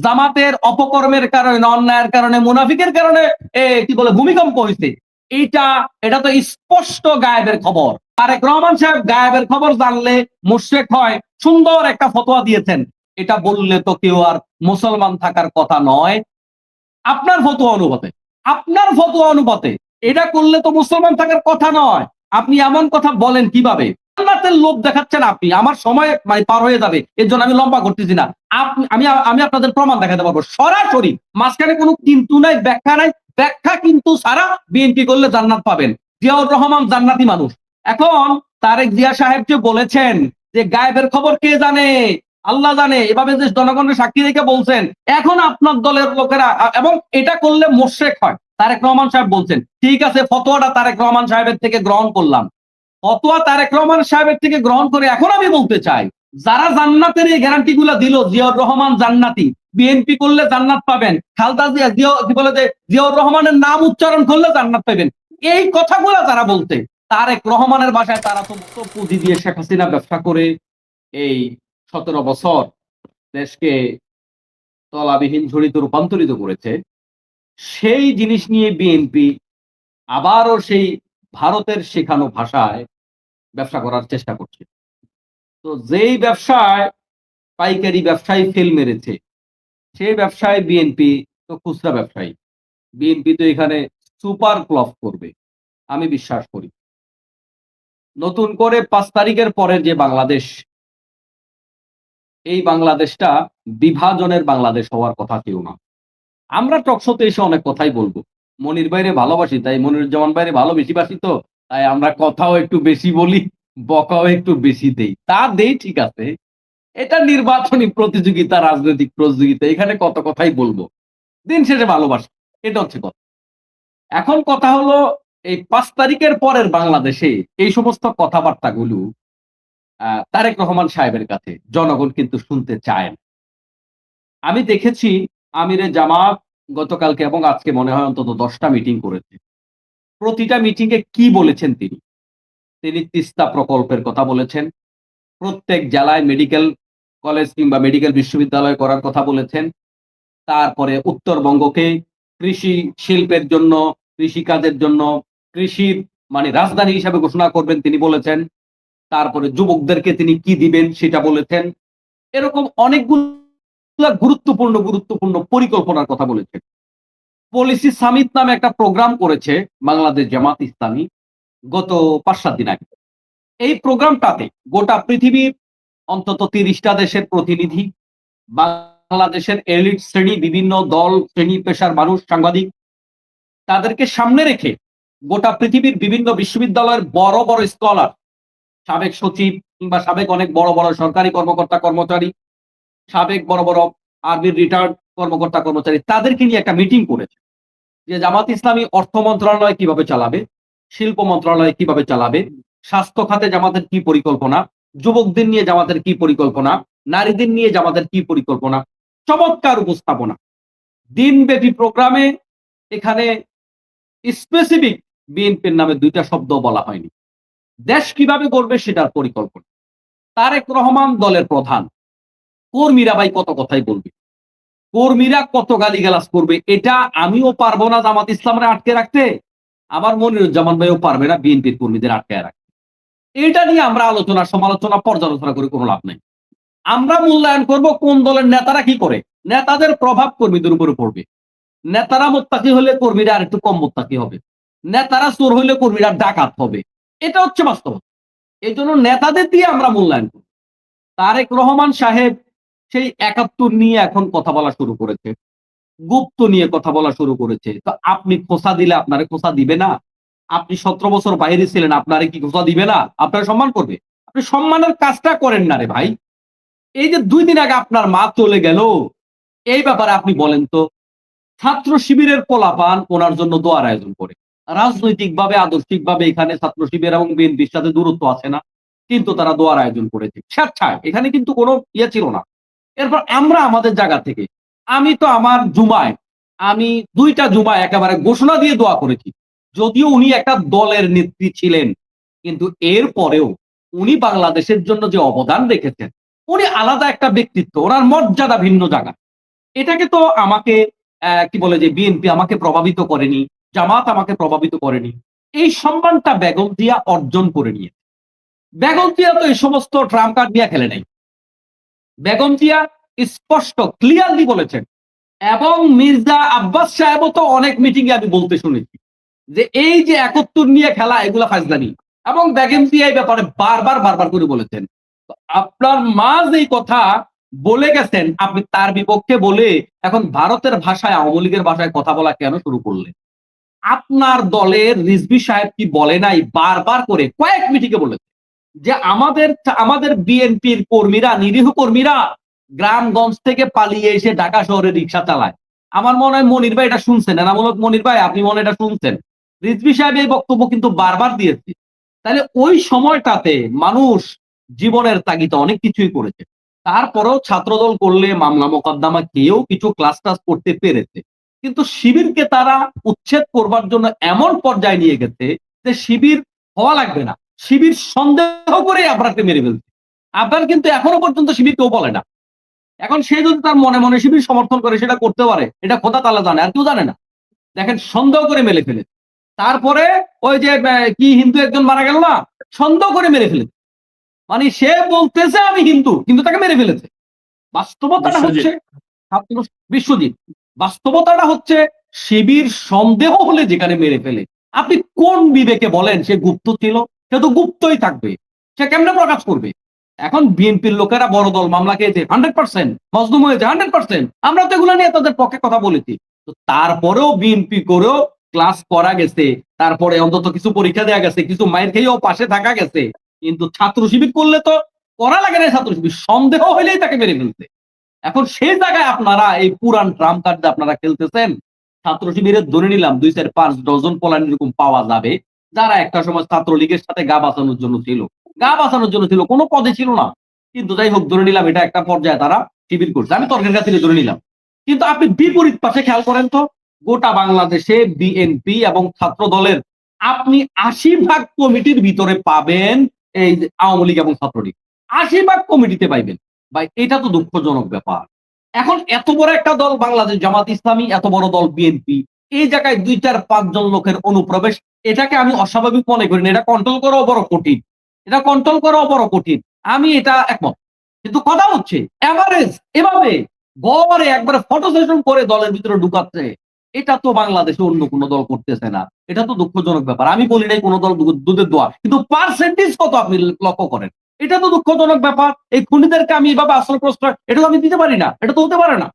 জামাতের অপকর্মের কারণে, অন্যায়ের কারণে, মুনাফিকের কারণে, এ, কি বলে, ভূমিকম্প হয়েছে। এইটা, এটা তো স্পষ্ট গায়েবের খবর। তারেক রহমান সাহেব গায়েবের খবর জানলে মুশেক হয়, সুন্দর একটা ফতোয়া দিয়েছেন। এটা বললে তো কেউ আর মুসলমান থাকার কথা নয়। আপনার ফতোয়া অনুপাতে, আপনার ফতোয়া অনুপাতে, এটা করলে তো মুসলমান থাকার কথা নয়। আপনি এমন কথা বলেন কীভাবে? জান্নাতের লোভ দেখাচ্ছেন আপনি। আমার সময় মানে পার হয়ে যাবে। এর জন্য আমি লম্বা করতেছি না। আমি আমি আপনাদের প্রমাণ দেখাতে পারব। সরাসরি মাঝখানে কোনো কিন্তু নাই, ব্যাখ্যা নাই। ব্যাখ্যা কিন্তু সারা বিএনপি করলে জান্নাত পাবেন। জিয়াউর রহমান জান্নাতি মানুষ। এখন তারেক জিয়া সাহেব যে বলেছেন যে গায়েবের খবর কে জানে? আল্লাহ জানে। এভাবে যে জনগণের সাক্ষী রেখে বলছেন, এখন আপনার দলের লোকেরা এবং এটা করলে মোশেক হয়। তারেক রহমান সাহেব বলছেন, ঠিক আছে, ফতোয়াটা তারেক রহমান সাহেবের থেকে গ্রহণ করলাম। ফতোয়া তারেক রহমান সাহেবের থেকে গ্রহণ করে এখন আমি বলতে চাই, যারা জান্নাতের এই গ্যারান্টি গুলা দিল, জিয়াউর রহমান জান্নাতি, বিএনপি করলে জান্নাত পাবেন, খালদা জিয়া জিয়া কি বলে যে, জিয়াউর রহমানের নাম উচ্চারণ করলে জান্নাত পাবেন। এই কথাগুলা তারা বলতে, তারেক রহমানের বাসায় তারা তো পুঁজি দিয়ে শেখ হাসিনা ব্যবসা করে এই সতেরো বছর দেশকে তলাবিহীন ঝুড়িতে রূপান্তরিত করেছে, সেই জিনিস নিয়ে বিএনপি আবারও সেই ভারতের শেখানো ভাষায় ব্যবসা করার চেষ্টা করছে। তো যেই ব্যবসায় পাইকারি ব্যবসায়ী ফেল মেরেছে সেই ব্যবসায় বিএনপি তো খুচরা ব্যবসায়ী। বিএনপি তো এখানে সুপার ক্লফ করবে, আমি বিশ্বাস করি। নতুন করে পাঁচ তারিখের পরে যে বাংলাদেশ, এই বাংলাদেশটা বিভাজনের বাংলাদেশ হওয়ার কথা কেউ না। আমরা টকশোতে এসে অনেক কথাই বলব। মনির বাইরে ভালোবাসি, তাই মনিরুজ্জামান বাইরে ভালো বেশি বাসি তো, তাই আমরা কথাও একটু বেশি বলি, বকাও একটু বেশি দেই। তা দেই, ঠিক আছে। এটা নির্বাচনী প্রতিযোগিতা, রাজনৈতিক প্রতিযোগিতা, এখানে কত কথাই বলব। দিন শেষে ভালোবাসি, এটা হচ্ছে কথা। এখন কথা হলো, এই পাঁচ তারিখের পরের বাংলাদেশে এই সমস্ত কথাবার্তাগুলো তারেক রহমান সাহেবের কাছে, জনগণ কিন্তু শুনতে চায় না। আমি দেখেছি আমিরে জামাত গতকালকে এবং আজকে মনে হয় অন্তত দশটা মিটিং করেছে। প্রতিটা মিটিং এ কি বলেছেন তিনি? তিনি তিস্তা প্রকল্পের কথা বলেছেন। প্রত্যেক জেলায় মেডিকেল কলেজ কিংবা মেডিকেল বিশ্ববিদ্যালয় করার কথা বলেছেন। তারপরে উত্তরবঙ্গকে কৃষি শিল্পের জন্য, কৃষি কাজের জন্য, কৃষির মানে রাজধানী হিসাবে ঘোষণা করবেন তিনি বলেছেন। তারপরে যুবকদেরকে তিনি কি দিবেন সেটা বলেছেন। এরকম অনেকগুলো গুরুত্বপূর্ণ গুরুত্বপূর্ণ পরিকল্পনার কথা বলেছেন পলিসি সামিট নামে একটা প্রোগ্রাম করেছে বাংলাদেশ জামাত ইসলামী গত পাঁচ সাত দিন আগে। এই প্রোগ্রামটাতে গোটা পৃথিবীর অন্তত তিরিশটা দেশের প্রতিনিধি, বাংলাদেশের এলিট শ্রেণি, বিভিন্ন দল, শ্রেণি, পেশার মানুষ, সাংবাদিক, তাদেরকে সামনে রেখে গোটা পৃথিবীর বিভিন্ন বিশ্ববিদ্যালয়ের বড় বড় স্কলার, সাবেক সচিব কিংবা সাবেক অনেক বড় বড় সরকারি কর্মকর্তা, কর্মচারী সাবেক বড় বড় আর্মির রিটায়ার্ড কর্মকর্তা কর্মচারী তাদেরকে নিয়ে একটা মিটিং করেছে। যে জামাত ইসলামী অর্থ মন্ত্রণালয় কীভাবে চালাবে, শিল্প মন্ত্রণালয় কীভাবে চালাবে, স্বাস্থ্য খাতে জামাতের কি পরিকল্পনা, যুবকদের নিয়ে জামাতের কি পরিকল্পনা, নারীদের নিয়ে জামাতের কি পরিকল্পনা, চমৎকার উপস্থাপনা। দিনব্যাপী প্রোগ্রামে এখানে স্পেসিফিক বিএনপির নামে দুইটা শব্দ বলা হয়নি। দেশ কীভাবে করবে সেটার পরিকল্পনা। তারেক রহমান দলের প্রধান। কর্মীরা ভাই কত কথাই বলবে? কর্মীরা কত গালিগালাজ করবে? এটা আমিও পারব না জামাত ইসলামের আটকে রাখতে। আমার মনিরুজ্জামান ভাইও পারবে না বিএনপির কর্মীদের আটকে রাখতে। এটা নিয়ে আমরা আলোচনা, সমালোচনা, পর্যালোচনা করে কোনো লাভ নেই। আমরা মূল্যায়ন করব কোন দলের নেতারা কি করে? নেতাদের প্রভাব কর্মীদের উপরে পড়বে। নেতারা মোত্তাকি হলে কর্মীরা আর একটু কম মোত্তাকি হবে। নেতারা চোর হইলে কর্মীরা ডাকাত হবে। এটা হচ্ছে বাস্তব এই জন্য নেতাদের দিয়ে আমরা মূল্যায়ন করব। তারেক রহমান সাহেব সেই একাত্তর নিয়ে এখন কথা বলা শুরু করেছে। গুপ্ত নিয়ে কথা বলা শুরু করেছে। তো আপনি খোসা দিলে আপনারে খোসা দিবে না? আপনি সতেরো বছর বাইরে ছিলেন, আপনারে কি খোসা দিবে না? আপনার সম্মান করবে? আপনি সম্মানের কাজটা করেন না রে ভাই। এই যে দুই দিন আগে আপনার মা চলে গেল, এই ব্যাপারে আপনি বলেন তো। ছাত্র শিবিরের পোলাপান ওনার জন্য দোয়ার আয়োজন করে। রাজনৈতিক ভাবে আদর্শিক ভাবে এখানে ছাত্র শিবির এবং বিএনপির সাথে দূরত্ব আছে না, কিন্তু তারা দোয়ার আয়োজন করেছে। স্বেচ্ছায়। এখানে কিন্তু কোনো ইয়ে ছিল না। এরপর আমরা আমাদের জায়গা থেকে, আমি তো আমার জুমায়, আমি দুইটা জুমায় একেবারে ঘোষণা দিয়ে দোয়া করেছি। যদিও উনি একটা দলের নেত্রী ছিলেন, কিন্তু এর পরেও উনি বাংলাদেশের জন্য যে অবদান রেখেছেন, উনি আলাদা একটা ব্যক্তিত্ব, ওনার মর্যাদা ভিন্ন জায়গা। এটাকে তো আমাকে কি বলে যে বিএনপি আমাকে প্রভাবিত করেনি, জামাত আমাকে প্রভাবিত করেনি, এই সম্মানটা বেগম দিয়া অর্জন করে নিয়ে বেগম দিয়া তো এই সমস্ত ট্রাম্প কার্ড নিয়ে খেলে নাই। বেগম জিয়া স্পষ্ট ক্লিয়ারলি বলেছেন। এবং মির্জা আব্বাস সাহেবও তো অনেক মিটিং এ আমি বলতে শুনেছি যে এই যে একাত্তর নিয়ে খেলা, এগুলা ফাজলানি এবং বেগম জিয়া এই ব্যাপারে বারবার বারবার করে বলেছেন। আপনার মা যেই কথা বলে গেছেন, আপনি তার বিপক্ষে বলে এখন ভারতের ভাষায়, আওয়ামী লীগের ভাষায় কথা বলা কেন শুরু করলেন? আপনার দলের রিজবি সাহেব কি বলে নাই? বারবার করে কয়েক মিটিংয়ে বলেছে যে আমাদের আমাদের বিএনপির কর্মীরা, নিরীহ কর্মীরা গ্রামগঞ্জ থেকে পালিয়ে এসে ঢাকা শহরে রিক্সা চালায়। আমার মনে হয় মনির ভাই এটা শুনছেন, এনামূলক মনির ভাই, আপনি মনে এটা শুনছেন। রিজভি সাহেব এই বক্তব্য কিন্তু বারবার দিয়েছে। তাহলে ওই সময়টাতে মানুষ জীবনের তাগিদে অনেক কিছুই করেছে। তারপরেও ছাত্রদল করলে মামলা মোকদ্দমা কেউ কিছু ক্লাস টাস করতে পেরেছে। কিন্তু শিবিরকে তারা উচ্ছেদ করবার জন্য এমন পর্যায়ে নিয়ে গেছে যে শিবির হওয়া লাগবে না। শিবির সন্দেহ করে আপনাকে মেরে ফেলছে। আপনার কিন্তু এখনও পর্যন্ত শিবির কেউ বলে না। এখন সে যদি তার মনে মনে শিবির সমর্থন করে সেটা করতে পারে এটা খোদা তালা জানে আর কেউ জানে না। দেখেন সন্দেহ করে মেরে ফেলে। তারপরে ওই যে কি হিন্দু একজন মারা গেল না? সন্দেহ করে মেরে ফেলেছে। মানে সে বলতেছে আমি হিন্দু কিন্তু তাকে মেরে ফেলেছে। বাস্তবতাটা হচ্ছে বিশ্বজিৎ বাস্তবতাটা হচ্ছে শিবির সন্দেহ হলে যেখানে মেরে ফেলে। আপনি কোন বিবেকে বলেন সে গুপ্ত ছিল? সে তো গুপ্তই থাকবে। সে কেমনে প্রকাশ করবে? এখন বিএনপির লোকেরা বড় দল মামলা খেয়েছে হান্ড্রেড পার্সেন্ট মজলুম হয়েছে হান্ড্রেড পার্সেন্ট আমরা তো এগুলো নিয়ে তাদের পক্ষে কথা বলেছি। তো তারপরেও বিএনপি করেও ক্লাস করা গেছে, তারপরে অন্তত কিছু পরীক্ষা দেওয়া গেছে, কিছু মায়ের খেয়েও পাশে থাকা গেছে। কিন্তু ছাত্র শিবির করলে তো করা লাগে না ছাত্র শিবির, সন্দেহ হইলেই তাকে মেরে ফেলতে। এখন সেই জায়গায় আপনারা এই পুরান ট্রাম কার্ড আপনারা খেলতেছেন, ছাত্র শিবিরের ধরে নিলাম, দুই চার পাঁচ ডজন পলান এরকম পাওয়া যাবে। যারা একটা সময় ছাত্রলীগের সাথে গা বাঁচানোর জন্য ছিল। গা বাঁচানোর জন্য ছিল, কোনো পদে ছিল না। কিন্তু যাই হোক, ধরে নিলাম, এটা একটা পর্যায়ে তারা শিবির করছে। আমি তর্কের কাছে ধরে নিলাম। কিন্তু আপনি বিপরীত পাশে খেয়াল করেন তো, গোটা বাংলাদেশে বিএনপি এবং ছাত্র দলের আপনি আশি ভাগ কমিটির ভিতরে পাবেন এই আওয়ামী লীগ এবং ছাত্রলীগ। আশি ভাগ কমিটিতে পাইবেন। ভাই, এটা তো দুঃখজনক ব্যাপার। এখন এত বড় একটা দল, বাংলাদেশ জামাত ইসলামী, এত বড় দল বিএনপি এই জায়গায় দুই চার পাঁচজন লোকের অনুপ্রবেশ, এটাকে আমি অস্বাভাবিক মনে করি না। এটা কন্ট্রোল করাও বড় কঠিন। এটা কন্ট্রোল করাও বড় কঠিন। আমি এটা একমত। কিন্তু কথা হচ্ছে এভারেজ এভাবে গড়ে একবারে ফটো সেশন করে দলের ভিতরে ঢুকাচ্ছে, এটা তো বাংলাদেশে অন্য কোনো দল করতেছে না। এটা তো দুঃখজনক ব্যাপার। আমি বলি নাই কোনো দল দুধের দোয়া। কিন্তু পার্সেন্টেজ কত আপনি লক্ষ্য করেন? এটা তো দুঃখজনক ব্যাপার। এই খুনিদেরকে আমি এভাবে আসল প্রশ্রয় এটা তো আমি দিতে পারি না। এটা তো হতে পারে না।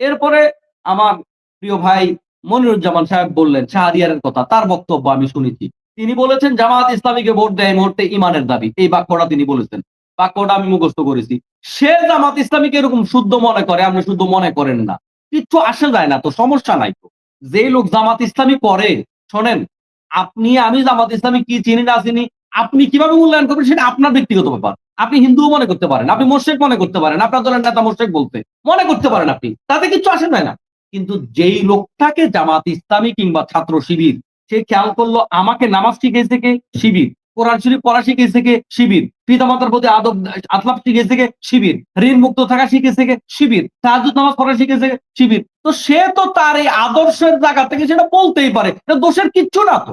এরপরে আমার প্রিয় ভাই মনিরুজ্জামান সাহেব বললেন, শাহরিয়ারের কথা, তার বক্তব্য আমি শুনেছি। তিনি বলেছেন জামাত ইসলামীকে ভোট দেয় মুহূর্তে ইমানের দাবি। এই বাক্যটা তিনি বলেছেন। বাক্যটা আমি মুখস্থ করেছি। সে জামাত ইসলামীকে এরকম শুদ্ধ মনে করে, আপনি শুদ্ধ মনে করেন না। কিচ্ছু আসে যায় না তো, সমস্যা নাই তো। যে লোক জামাত ইসলামী করে, শোনেন, আপনি, আমি জামাত ইসলামী কি চিনি, না চিনি, আপনি কীভাবে মূল্যায়ন করবেন সেটা আপনার ব্যক্তিগত ব্যাপার। আপনি হিন্দুও মনে করতে পারেন, আপনি মোর্শেক মনে করতে পারেন, আপনার দলের নেতা মোর্শেক বলতে মনে করতে পারেন আপনি, তাতে কিছু আসে যায় না। কিন্তু যেই লোকটাকে জামাত ইসলামী কিংবা ছাত্র শিবির, সে খেয়াল করল আমাকে নামাজ শিখেছে কে? শিবির। কোরআন শরীফ পড়া শিখেছে কে? শিবির। পিতামাতার প্রতি আদব আতলাপ শিখেছে কে? শিবির। ঋণ মুক্ত থাকা শিখেছে কে? শিবির। তাহাজুদ নামাজ পড়া শিখেছে শিবির। তো সে তো তার এই আদর্শের জায়গা থেকে সেটা বলতেই পারে। দোষের কিচ্ছু না তো।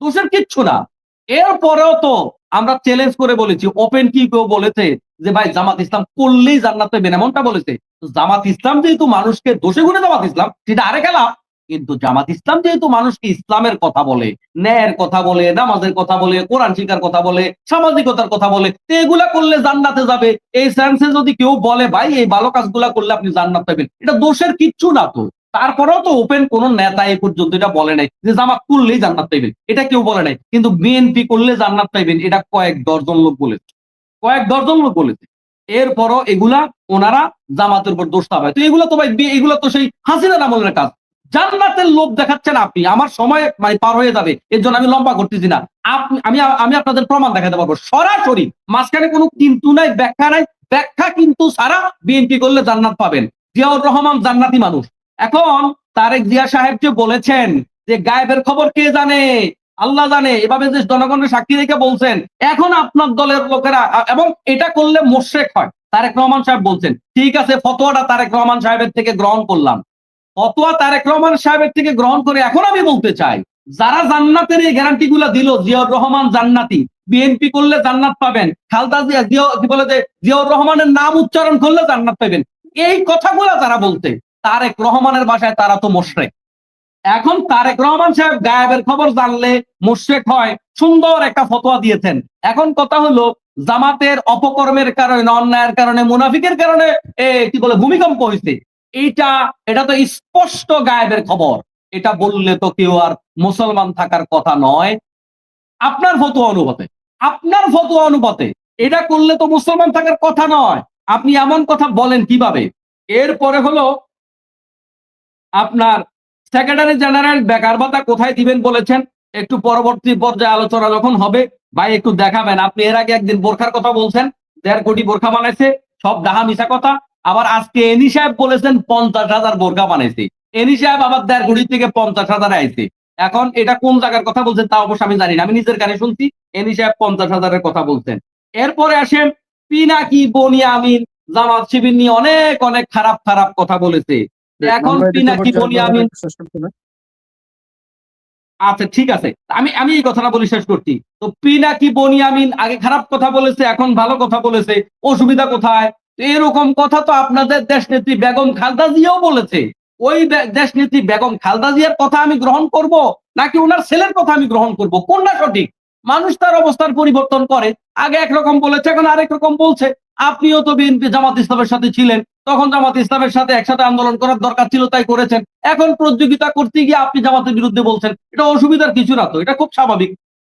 দোষের কিচ্ছু না। এরপরেও তো আমরা চ্যালেঞ্জ করে বলেছি ওপেন কি কেউ বলেছে? যে ভাই জামাত ইসলাম করলেই জান্নাত পাবেন এমনটা বলেছে। জামাত ইসলাম যেহেতু মানুষকে দোষে গুণে জামাত ইসলাম, সেটা আরে খেলা কিন্তু জামাত ইসলাম যেহেতু মানুষকে ইসলামের কথা বলে, ন্যায়ের কথা বলে, নামাজের কথা বলে, কোরআন শিকার কথা বলে, সামাজিকতার কথা বলে এগুলা করলে জান্নাতে যাবে। এই সেন্সে যদি কেউ বলে, ভাই, এই ভালো কাজগুলা করলে আপনি জান্নাত পাবেন এটা দোষের কিচ্ছু না তো। তারপরেও তো ওপেন কোন নেতা এই পর্যন্ত এটা বলে নাই যে জামাত করলেই জান্নাত পাইবেন। এটা কেউ বলে নাই। কিন্তু বিএনপি করলে জান্নাত পাইবেন, এটা কয়েক দশজন লোক বলেছে। কয়েক দশজন লোক বলেছে। এরপরও এগুলা ওনারা জামাতের উপর দোষ পাবে তো এগুলো তো ভাই, এগুলো তো সেই হাসিনার আমলের কাজ। জান্নাতের লোভ দেখাচ্ছেন আপনি। আমার সময় মানে পার হয়ে যাবে। এর জন্য আমি লম্বা করতেছি না। আমি আমি আপনাদের প্রমাণ দেখাতে পারব। সরাসরি মাঝখানে কোনো কিন্তু নাই, ব্যাখ্যা নাই। ব্যাখ্যা কিন্তু সারা বিএনপি করলে জান্নাত পাবেন। জিয়াউর রহমান জান্নাতি মানুষ। এখন তারেক জিয়া সাহেব যে বলেছেন যে গায়েবের খবর কে জানে? আল্লাহ জানে, এভাবে যে জনগণের সাক্ষী রেখে বলছেন, এখন আপনার দলের লোকেরা এবং এটা করলে মোশেক হয়, তারেক রহমান সাহেব বলছেন। ঠিক আছে, ফতোয়াটা তারেক রহমান সাহেবের থেকে গ্রহণ করলাম। ফতোয়া তারেক রহমান সাহেবের থেকে গ্রহণ করে এখন আমি বলতে চাই, যারা জান্নাতের এই গ্যারান্টি গুলা দিল, জিয়াউর রহমান জান্নাতি বিএনপি করলে জান্নাত পাবেন, খালদা জিয়া জিয়া কি বলে যে, জিয়াউর রহমানের নাম উচ্চারণ করলে জান্নাত পাবেন, এই কথাগুলা যারা বলতে তারেক রহমানের বাসায় তারা তো মোশরেক এখন তারেক রহমান সাহেব গায়েবের খবর জানলে মোশরেক হয়, সুন্দর একটা ফতোয়া দিয়েছেন। এখন কথা হলো, জামাতের অপকর্মের কারণে, অন্যায়ের কারণে, মুনাফিকের কারণে কি বলে, ভূমিকম্প হয়েছে। এইটা, এটা তো স্পষ্ট গায়েবের খবর। এটা বললে তো কেউ আর মুসলমান থাকার কথা নয়। আপনার ফতোয়া অনুপাতে, আপনার ফতোয়া অনুপাতে, এটা করলে তো মুসলমান থাকার কথা নয়। আপনি এমন কথা বলেন কীভাবে? এরপরে হলো, আপনার সেক্রেটারি জেনারেল বেকার ভাতা কোথায় দিবেন বলেছেন? একটু পরবর্তী পর্যায়ে আলোচনা যখন হবে, ভাই একটু দেখাবেন। আপনি এর আগে একদিন বোরখার কথা বলছেন, দেড় কোটি বোরখা বানাইছে, সব ডাহা মিশা কথা। আবার আজকে এনি সাহেব বলেছেন পঞ্চাশ হাজার বোরখা বানাইছে। এনি সাহেব আবার দেড় কোটি থেকে পঞ্চাশ হাজার আইছে। এখন এটা কোন জায়গার কথা বলছেন তা অবশ্য আমি জানি না, আমি নিজের কানে শুনছি। এনি সাহেব পঞ্চাশ হাজারের কথা বলছেন। এরপরে আসেন পিনাকি বনিয়ামিন জামাত শিবির নিয়ে অনেক অনেক খারাপ খারাপ কথা বলেছে। এখন পিনাকি না। আচ্ছা ঠিক আছে। আমি আমি এই কথাটা বলি শেষ করছি। তো পিনাকি বনিয়ামিন আগে খারাপ কথা বলেছে এখন ভালো কথা বলেছে অসুবিধা কোথায়? এরকম কথা তো আপনাদের দেশ নেত্রী বেগম খালদা জিয়াও বলেছে। ওই দেশ নেত্রী বেগম খালদা জিয়ার কথা আমি গ্রহণ করব নাকি ওনার ছেলের কথা আমি গ্রহণ করব? কোনটা সঠিক? মানুষ তার অবস্থার পরিবর্তন করে। আগে একরকম বলেছে এখন আরেক রকম বলছে। আপনিও তো বিএনপি জামাত ইসলামের সাথে ছিলেন। তখন জামাত ইসলামের সাথে একসাথে আন্দোলন করার দরকার ছিল, তাই করেছেন। এখন প্রতিযোগিতা করতে গিয়ে আপনি জামাতের বিরুদ্ধে বলছেন। এটা অসুবিধার কিছু না তো, এটা খুব স্বাভাবিক।